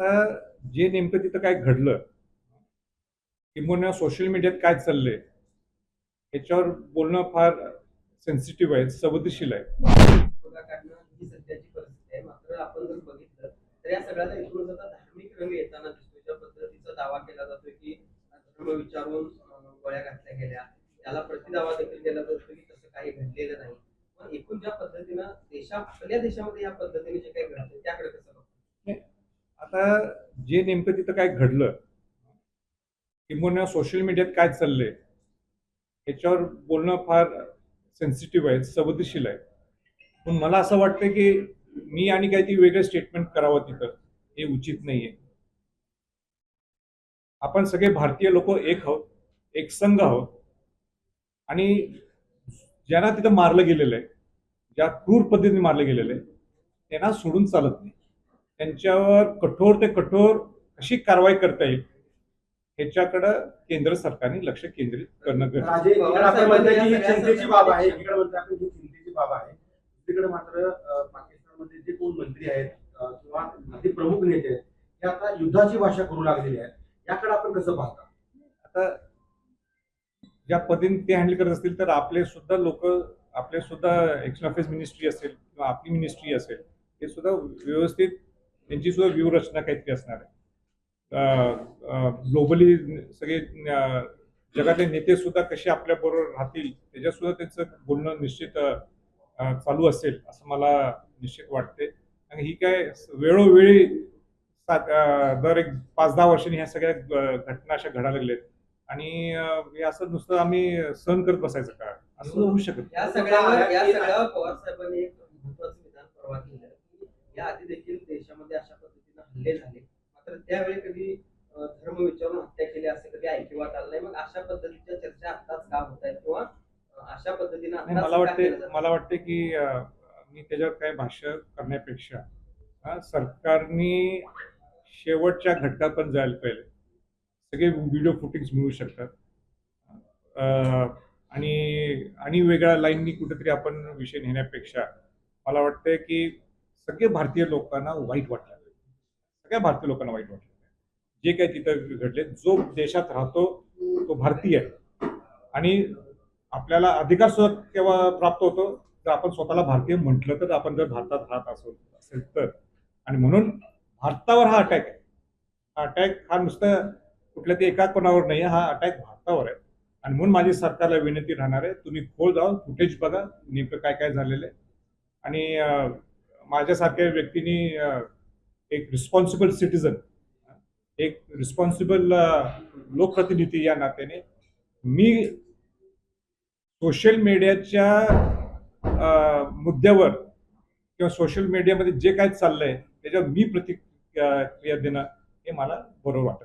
आता जे नेमकं तिथं काय घडलं किंबहुना सोशल मीडियात काय चाललंय याच्यावर बोलणं फार सेन्सिटिव्ह आहे संवेदनशील आहे. ही सध्याची परिस्थिती आहे मात्र आपण जर बघितलं तर या आता धार्मिक रंग येताना दिसतो ज्या पद्धतीचा दावा केला जातोय की धर्म विचारून गोळ्या घातल्या गेल्या त्याला प्रतिदावा देखील केला जातो की तसं काही घडलेलं नाही. पण एकूण ज्या पद्धतीनं देशा आपल्या देशामध्ये या पद्धतीने जे काही घडतं त्याकडे कसं आता जे नेमकं तिथं काय घडलं किंबहुना सोशल मीडियात काय चाललंय याच्यावर बोलणं फार सेन्सिटिव्ह आहे संवेदनशील आहे. पण मला असं वाटतं की मी आणि काहीतरी वेगळं स्टेटमेंट करावं तिथं हे उचित नाहीये. आपण सगळे भारतीय लोक एक आहोत एक संघ आहोत आणि ज्यांना तिथं मारलं गेलेलं आहे ज्या क्रूर पद्धतीने मारलं गेलेलं आहे त्यांना सोडून चालत नाही. त्यांच्यावर कठोर ते कठोर कशी कारवाई करता येईल. ह्याच्याकडं केंद्र सरकारने लक्ष केंद्रित करणं गरजेचं आहे. राजे इकडे आपण म्हणतो की ही चिंतेची बाब आहे. इकडे म्हणतो आपण ही चिंतेची बाब आहे. तिकडे मात्र पाकिस्तानमध्ये जे कोण मंत्री आहेत किंवा अति प्रमुख नेते आहेत ते आता युद्धाची भाषा करू लागलेली आहेत. याकडे आपण कसं पाहता? आता ज्या पद्धतीने ते हँडल करत असतील तर आपले सुद्धा लोक आपले सुद्धा एक्शन अफेअर्स मिनिस्ट्री असेल किंवा आपली मिनिस्ट्री असेल हे सुद्धा व्यवस्थित त्यांची सुद्धा व्यूहरचना काहीतरी असणार आहे. ग्लोबली सगळे जगातले नेते सुद्धा कसे आपल्या बरोबर राहतील त्याच्यात सुद्धा त्यांचं बोलणं निश्चित चालू असेल असं मला निश्चित वाटते. आणि ही काय वेळोवेळी सात दर एक पाच दहा वर्षांनी ह्या सगळ्या घटना अशा घडायला आहेत आणि हे असं नुसतं आम्ही सहन करत बसायचं का? असं होऊ शकत या सगळ्यावर या सगळ्यावर पवार साहेबांनी एक महत्वाचं विधान परवा केलं. की या आधी देखील देशामध्ये अशा पद्धतीने हल्ले झाले मात्र त्यावेळी कधी अं, धर्म विचारून हत्या केली असं कधी ऐकिवात आलं नाही मग अशा पद्धतीच्या चर्चा आताच का होत आहेत किंवा अशा पद्धतीने मला वाटते? मला वाटते की मी त्याच्यावर काय भाष्य करण्यापेक्षा सरकारने शेवटच्या घटकात पण जायला पाहिजे. सगळे व्हिडिओ फुटेज मिळू शकतात. आणि आणि वेगळ्या लाईननी कुठेतरी आपण विषय नेण्यापेक्षा मला वाटतंय की सगळे भारतीय लोकांना वाईट वाटलं सगळ्या भारतीय लोकांना वाईट वाटलं जे काही तिथं घडले जो देशात राहतो तो भारतीय आहे. आणि आपल्याला अधिकार सुद्धा केव्हा प्राप्त होतो? जर आपण स्वतःला भारतीय म्हटलं तर आपण जर भारतात राहत असो असेल तर. आणि म्हणून भारतावर हा अटॅक आहे. हा अटॅक हा नुसतं कुठल्या ते एका कोणावर नाही हा अटॅक भारतावर आहे. आणि म्हणून माझी सरकारला विनंती राहणार आहे तुम्ही खोल जाऊन फुटेज बघा नेमकं काय काय झालेलं आहे. आणि माझ्यासारख्या व्यक्तीनी एक रिस्पॉन्सिबल सिटिझन एक रिस्पॉन्सिबल लोकप्रतिनिधी या नात्याने मी सोशल मीडियाच्या मुद्द्यावर किंवा सोशल मीडियामध्ये जे काय चाललंय त्याच्यावर मी प्रतिक्रिया देणं हे मला बरोबर वाटत